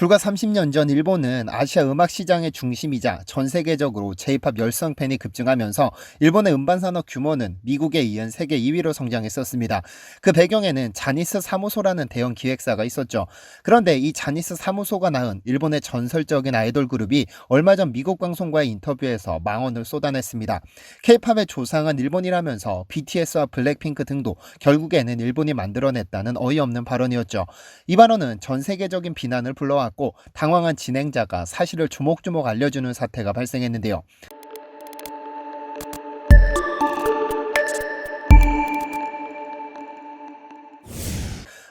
불과 30년 전 일본은 아시아 음악 시장의 중심이자 전 세계적으로 J-팝 열성 팬이 급증하면서 일본의 음반 산업 규모는 미국에 이은 세계 2위로 성장했었습니다. 그 배경에는 자니스 사무소라는 대형 기획사가 있었죠. 그런데 이 자니스 사무소가 낳은 일본의 전설적인 아이돌 그룹이 얼마 전 미국 방송과의 인터뷰에서 망언을 쏟아냈습니다. K-팝의 조상은 일본이라면서 BTS와 블랙핑크 등도 결국에는 일본이 만들어냈다는 어이없는 발언이었죠. 이 발언은 전 세계적인 비난을 불러왔고 당황한 진행자가 사실을 조목조목 알려주는 사태가 발생했는데요.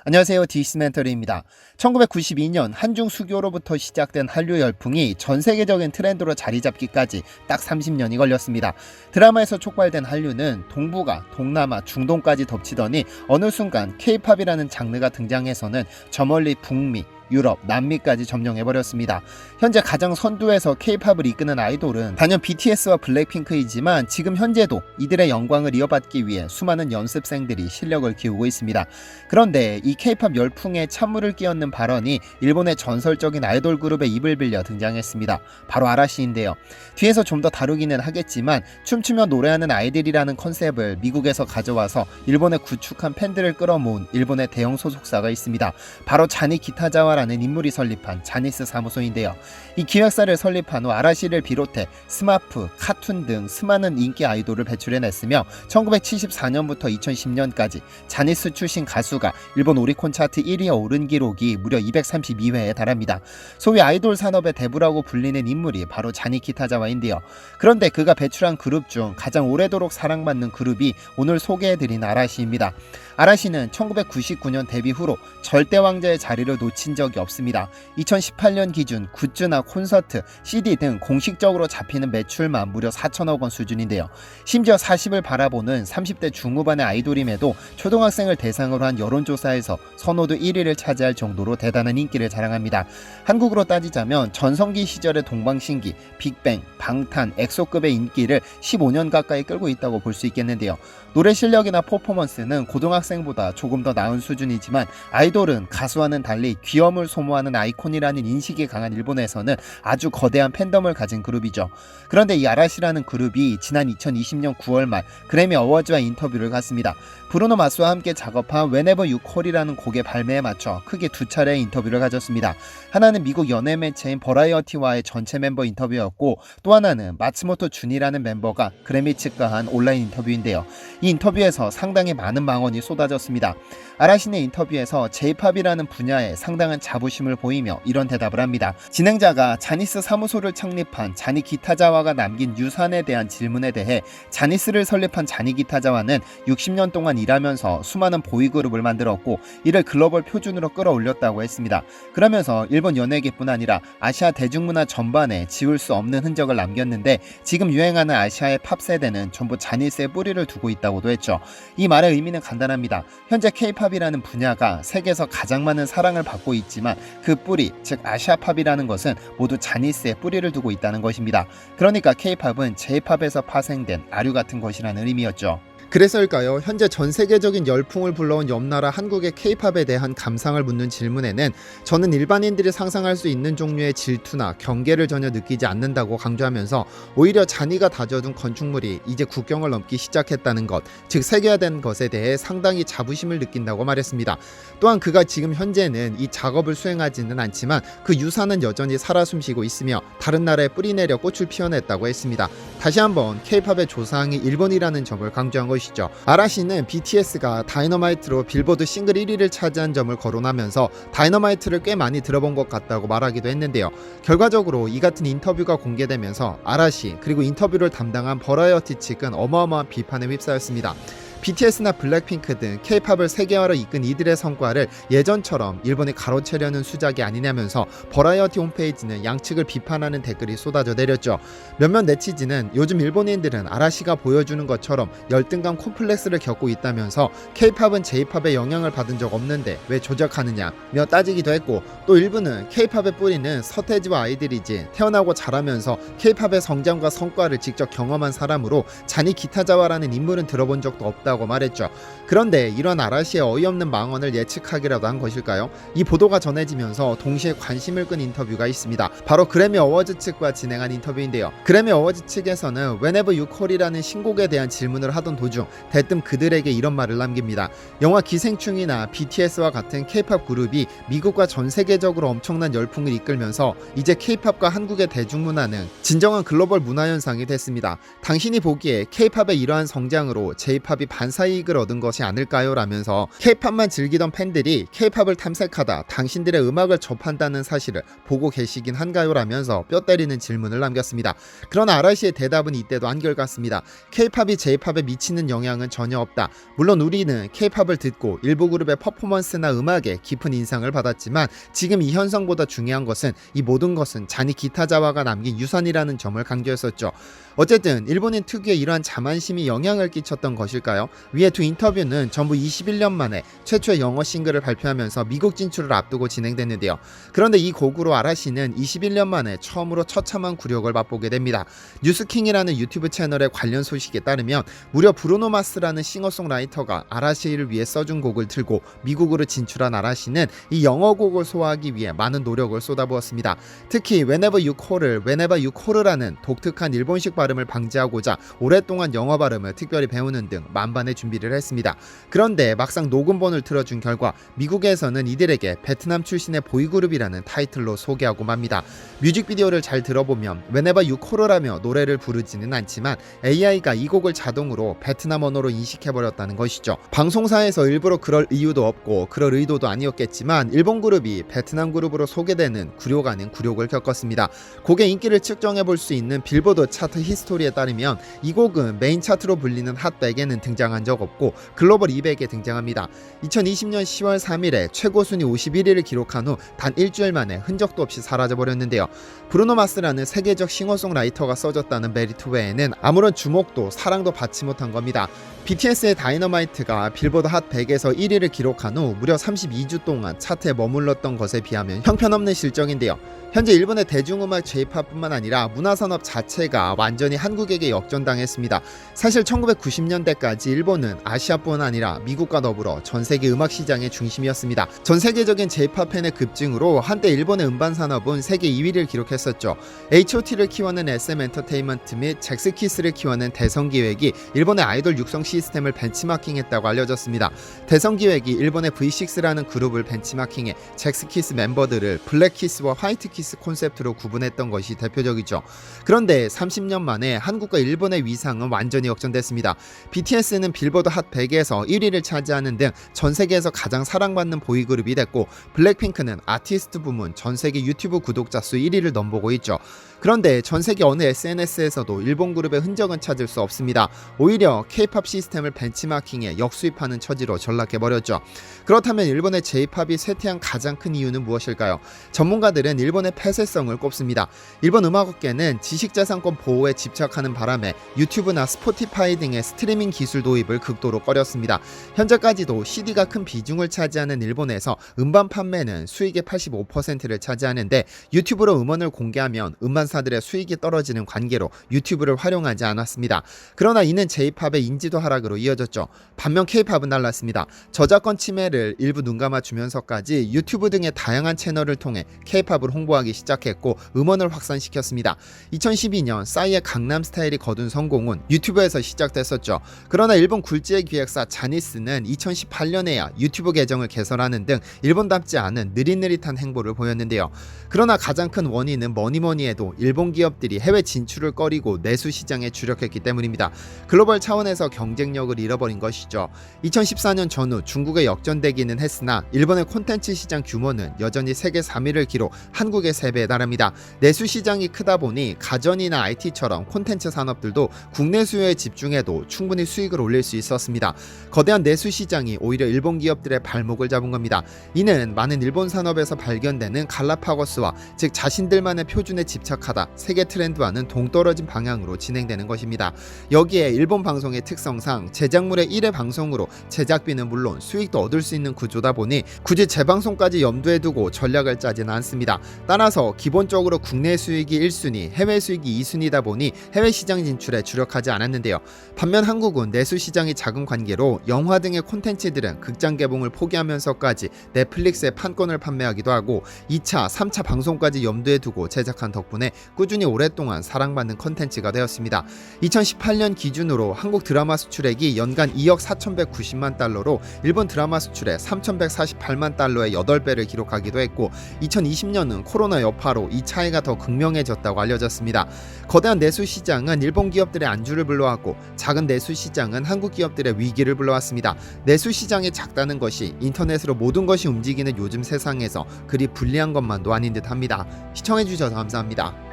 안녕하세요. 디스멘터리입니다. 1992년 한중 수교로부터 시작된 한류 열풍이 전 세계적인 트렌드로 자리 잡기까지 딱 30년이 걸렸습니다. 드라마에서 촉발된 한류는 동북아, 동남아, 중동까지 덮치더니 어느 순간 K-팝이라는 장르가 등장해서는 저 멀리 북미, 유럽, 남미까지 점령해버렸습니다. 현재 가장 선두에서 K-팝을 이끄는 아이돌은 단연 BTS와 블랙핑크이지만 지금 현재도 이들의 영광을 이어받기 위해 수많은 연습생들이 실력을 키우고 있습니다. 그런데 이 K-팝 열풍에 찬물을 끼얹는 발언이 일본의 전설적인 아이돌 그룹의 입을 빌려 등장했습니다. 바로 아라시인데요. 뒤에서 좀 더 다루기는 하겠지만 춤추며 노래하는 아이들이라는 컨셉을 미국에서 가져와서 일본에 구축한 팬들을 끌어모은 일본의 대형 소속사가 있습니다. 바로 자니 기타자와 라는 인물이 설립한 자니스 사무소인데요. 이 기획사를 설립한 후 아라시를 비롯해 스마프, 카툰 등 수많은 인기 아이돌을 배출해냈으며 1974년부터 2010년까지 자니스 출신 가수가 일본 오리콘 차트 1위에 오른 기록이 무려 232회에 달합니다. 소위 아이돌 산업의 대부라고 불리는 인물이 바로 자니 기타자와인데요. 그런데 그가 배출한 그룹 중 가장 오래도록 사랑받는 그룹이 오늘 소개해드린 아라시입니다. 아라시는 1999년 데뷔 후로 절대 왕자의 자리를 놓친 적이 없습니다. 2018년 기준 굿즈나 콘서트, CD 등 공식적으로 잡히는 매출만 무려 4천억 원 수준인데요. 심지어 40을 바라보는 30대 중후반의 아이돌임에도 초등학생을 대상으로 한 여론조사에서 선호도 1위를 차지할 정도로 대단한 인기를 자랑합니다. 한국으로 따지자면 전성기 시절의 동방신기, 빅뱅, 방탄, 엑소급의 인기를 15년 가까이 끌고 있다고 볼 수 있겠는데요. 노래 실력이나 퍼포먼스는 고등학생 보다 조금 더 나은 수준이지만 아이돌은 가수와는 달리 귀염을 소모하는 아이콘이라는 인식이 강한 일본에서는 아주 거대한 팬덤을 가진 그룹이죠. 그런데 이 아라시라는 그룹이 지난 2020년 9월 말 그래미 어워즈와 인터뷰를 갖습니다. 브루노 마스와 함께 작업한 Whenever You Call이라는 곡의 발매에 맞춰 크게 두 차례 인터뷰를 가졌습니다. 하나는 미국 연예 매체인 버라이어티와의 전체 멤버 인터뷰였고 또 하나는 마츠모토 준이라는 멤버가 그래미 측과 한 온라인 인터뷰인데요. 이 인터뷰에서 상당히 많은 망언이 쏟아 졌습니다. 아라신의 인터뷰에서 J-팝이라는 분야에 상당한 자부심을 보이며 이런 대답을 합니다. 진행자가 자니스 사무소를 창립한 자니 기타자와가 남긴 유산에 대한 질문에 대해 자니스를 설립한 자니 기타자와는 60년 동안 일하면서 수많은 보이그룹을 만들었고 이를 글로벌 표준으로 끌어올렸다고 했습니다. 그러면서 일본 연예계뿐 아니라 아시아 대중문화 전반에 지울 수 없는 흔적을 남겼는데 지금 유행하는 아시아의 팝 세대는 전부 자니스의 뿌리를 두고 있다고도 했죠. 이 말의 의미는 간단합니다. 현재 K-팝이라는 분야가 세계에서 가장 많은 사랑을 받고 있지만 그 뿌리, 즉 아시아 팝이라는 것은 모두 자니스의 뿌리를 두고 있다는 것입니다. 그러니까 K-팝은 J-팝에서 파생된 아류 같은 것이라는 의미였죠. 그래서일까요? 현재 전 세계적인 열풍을 불러온 옆나라 한국의 케이팝에 대한 감상을 묻는 질문에는 저는 일반인들이 상상할 수 있는 종류의 질투나 경계를 전혀 느끼지 않는다고 강조하면서 오히려 잔이가 다져둔 건축물이 이제 국경을 넘기 시작했다는 것, 즉 세계화된 것에 대해 상당히 자부심을 느낀다고 말했습니다. 또한 그가 지금 현재는 이 작업을 수행하지는 않지만 그 유산은 여전히 살아 숨쉬고 있으며 다른 나라에 뿌리내려 꽃을 피워냈다고 했습니다. 다시 한번 케이팝의 조상이 일본이라는 점을 강조한 것 이죠. 아라시는 BTS가 다이너마이트로 빌보드 싱글 1위를 차지한 점을 거론하면서 다이너마이트를 꽤 많이 들어본 것 같다고 말하기도 했는데요. 결과적으로 이 같은 인터뷰가 공개되면서 아라시 그리고 인터뷰를 담당한 버라이어티 측은 어마어마한 비판에 휩싸였습니다. BTS나 블랙핑크 등 K-팝을 세계화로 이끈 이들의 성과를 예전처럼 일본이 가로채려는 수작이 아니냐면서 버라이어티 홈페이지는 양측을 비판하는 댓글이 쏟아져 내렸죠. 몇몇 네티즌은 요즘 일본인들은 아라시가 보여주는 것처럼 열등감 콤플렉스를 겪고 있다면서 K-팝은 J-팝의 영향을 받은 적 없는데 왜 조작하느냐며 따지기도 했고 또 일부는 K-팝의 뿌리는 서태지와 아이들이지 태어나고 자라면서 K-팝의 성장과 성과를 직접 경험한 사람으로 자니 기타자와라는 인물은 들어본 적도 없다. 없다고 말했죠. 그런데 이런 아라시의 어이없는 망언을 예측하기라도 한 것일까요? 이 보도가 전해지면서 동시에 관심을 끈 인터뷰가 있습니다. 바로 그래미 어워즈 측과 진행한 인터뷰인데요. 그래미 어워즈 측에서는 Whenever You Call이라는 신곡에 대한 질문을 하던 도중 대뜸 그들에게 이런 말을 남깁니다. 영화 기생충이나 BTS와 같은 K-팝 그룹이 미국과 전 세계적으로 엄청난 열풍을 이끌면서 이제 K-팝과 한국의 대중문화는 진정한 글로벌 문화 현상이 됐습니다. 당신이 보기에 K-팝의 이러한 성장으로 J-팝이 반사이익을 얻은 것이 아닐까요? 라면서 K-팝만 즐기던 팬들이 K-팝을 탐색하다 당신들의 음악을 접한다는 사실을 보고 계시긴 한가요? 라면서 뼈 때리는 질문을 남겼습니다. 그러나 아라시의 대답은 이때도 한결같습니다. K-팝이 J-팝에 미치는 영향은 전혀 없다. 물론 우리는 K-팝을 듣고 일부 그룹의 퍼포먼스나 음악에 깊은 인상을 받았지만 지금 이 현상보다 중요한 것은 이 모든 것은 잔이 기타자와가 남긴 유산이라는 점을 강조했었죠. 어쨌든 일본인 특유의 이러한 자만심이 영향을 끼쳤던 것일까요? 위의 두 인터뷰는 전부 21년 만에 최초의 영어 싱글을 발표하면서 미국 진출을 앞두고 진행됐는데요. 그런데 이 곡으로 아라시는 21년 만에 처음으로 처참한 굴욕을 맛보게 됩니다. 뉴스킹이라는 유튜브 채널의 관련 소식에 따르면 무려 브루노 마스라는 싱어송라이터가 아라시를 위해 써준 곡을 틀고 미국으로 진출한 아라시는 이 영어 곡을 소화하기 위해 많은 노력을 쏟아부었습니다. 특히 Whenever You Call을 Whenever You Call라는 독특한 일본식 발음을 방지하고자 오랫동안 영어 발음을 특별히 배우는 등 만반 의 준비를 했습니다. 그런데 막상 녹음본을 틀어준 결과 미국에서는 이들에게 베트남 출신의 보이그룹이라는 타이틀로 소개하고 맙니다. 뮤직비디오를 잘 들어보면 You Call라며 노래를 부르지는 않지만 AI가 이 곡을 자동으로 베트남 언어로 인식해버렸다는 것이죠. 방송사에서 일부러 그럴 이유도 없고 그럴 의도도 아니었겠지만 일본 그룹이 베트남 그룹으로 소개되는 굴욕 아닌 굴욕을 겪었습니다. 곡의 인기를 측정해 볼 수 있는 빌보드 차트 히스토리에 따르면 이 곡은 메인 차트로 불리는 핫 100에는 등장 한 적 없고 글로벌 200에 등장합니다. 2020년 10월 3일에 최고 순위 51위를 기록한 후 단 일주일 만에 흔적도 없이 사라져 버렸는데요. 브루노 마스라는 세계적 싱어송라이터가 써줬다는 메리트 외에는 아무런 주목도 사랑도 받지 못한 겁니다. BTS의 다이너마이트가 빌보드 핫 100에서 1위를 기록한 후 무려 32주 동안 차트에 머물렀던 것에 비하면 형편없는 실정인데요. 현재 일본의 대중음악 J-팝뿐만 아니라 문화산업 자체가 완전히 한국에게 역전당했습니다. 사실 1990년대까지 일본은 아시아뿐 아니라 미국과 더불어 전 세계 음악 시장의 중심이었습니다. 전 세계적인 J-팝 팬의 급증으로 한때 일본의 음반 산업은 세계 2위를 기록했었죠. H.O.T를 키워낸 SM 엔터테인먼트 및 잭스키스를 키워낸 대성 기획이 일본의 아이돌 육성 시 스템을 벤치마킹했다고 알려졌습니다. 대성 기획이 일본의 V6라는 그룹을 벤치마킹해 잭스키스 멤버들을 블랙키스와 화이트키스 콘셉트로 구분했던 것이 대표적이죠. 그런데 30년 만에 한국과 일본의 위상은 완전히 역전됐습니다. BTS는 빌보드 핫 100에서 1위를 차지하는 등 전 세계에서 가장 사랑받는 보이그룹이 됐고 블랙핑크는 아티스트 부문 전 세계 유튜브 구독자 수 1위를 넘보고 있죠. 그런데 전 세계 어느 SNS에서도 일본 그룹의 흔적은 찾을 수 없습니다. 오히려 K-팝 시 스템을 벤치마킹해 역수입하는 처지로 전락해버렸죠. 그렇다면 일본의 J-팝이 쇠퇴한 가장 큰 이유는 무엇일까요? 전문가들은 일본의 폐쇄성을 꼽습니다. 일본 음악업계는 지식재산권 보호에 집착하는 바람에 유튜브나 스포티파이 등의 스트리밍 기술 도입을 극도로 꺼렸습니다. 현재까지도 CD가 큰 비중을 차지하는 일본에서 음반 판매는 수익의 85%를 차지하는데 유튜브로 음원을 공개하면 음반사들의 수익이 떨어지는 관계로 유튜브를 활용하지 않았습니다. 그러나 이는 J-팝의 인지도 하락 으로 이어졌죠. 반면 K-팝은 달랐습니다. 저작권 침해를 일부 눈감아 주면서까지 유튜브 등의 다양한 채널을 통해 K-팝을 홍보하기 시작했고 음원을 확산시켰습니다. 2012년 싸이의 강남 스타일이 거둔 성공은 유튜브에서 시작됐었죠. 그러나 일본 굴지의 기획사 자니스는 2018년에야 유튜브 계정을 개설하는 등 일본답지 않은 느릿느릿한 행보를 보였는데요. 그러나 가장 큰 원인은 뭐니뭐니 해도 일본 기업들이 해외 진출을 꺼리고 내수 시장에 주력했기 때문입니다. 글로벌 차원에서 경 쟁력을 잃어버린 것이죠. 2014년 전후 중국에 역전되기는 했으나 일본의 콘텐츠 시장 규모는 여전히 세계 3위를 기록 한국의 3배에 달합니다. 내수 시장이 크다 보니 가전이나 IT처럼 콘텐츠 산업들도 국내 수요에 집중해도 충분히 수익을 올릴 수 있었습니다. 거대한 내수 시장이 오히려 일본 기업들의 발목을 잡은 겁니다. 이는 많은 일본 산업에서 발견되는 갈라파고스와 즉 자신들만의 표준에 집착하다 세계 트렌드와는 동떨어진 방향으로 진행되는 것입니다. 여기에 일본 방송의 특성상 이상 제작물의 1회 방송으로 제작비는 물론 수익도 얻을 수 있는 구조다 보니 굳이 재방송까지 염두에 두고 전략을 짜지는 않습니다. 따라서 기본적으로 국내 수익이 1순위, 해외 수익이 2순위다 보니 해외 시장 진출에 주력하지 않았는데요. 반면 한국은 내수 시장이 작은 관계로 영화 등의 콘텐츠들은 극장 개봉을 포기하면서까지 넷플릭스에 판권을 판매하기도 하고 2차, 3차 방송까지 염두에 두고 제작한 덕분에 꾸준히 오랫동안 사랑받는 콘텐츠가 되었습니다. 2018년 기준으로 한국 드라마 수 출액이 연간 2억 4,190만 달러로 일본 드라마 수출의 3,148만 달러의 8배를 기록하기도 했고 2020년은 코로나 여파로 이 차이가 더 극명해졌다고 알려졌습니다. 거대한 내수 시장은 일본 기업들의 안주를 불러왔고 작은 내수 시장은 한국 기업들의 위기를 불러왔습니다. 내수 시장이 작다는 것이 인터넷으로 모든 것이 움직이는 요즘 세상에서 그리 불리한 것만도 아닌 듯합니다. 시청해주셔서 감사합니다.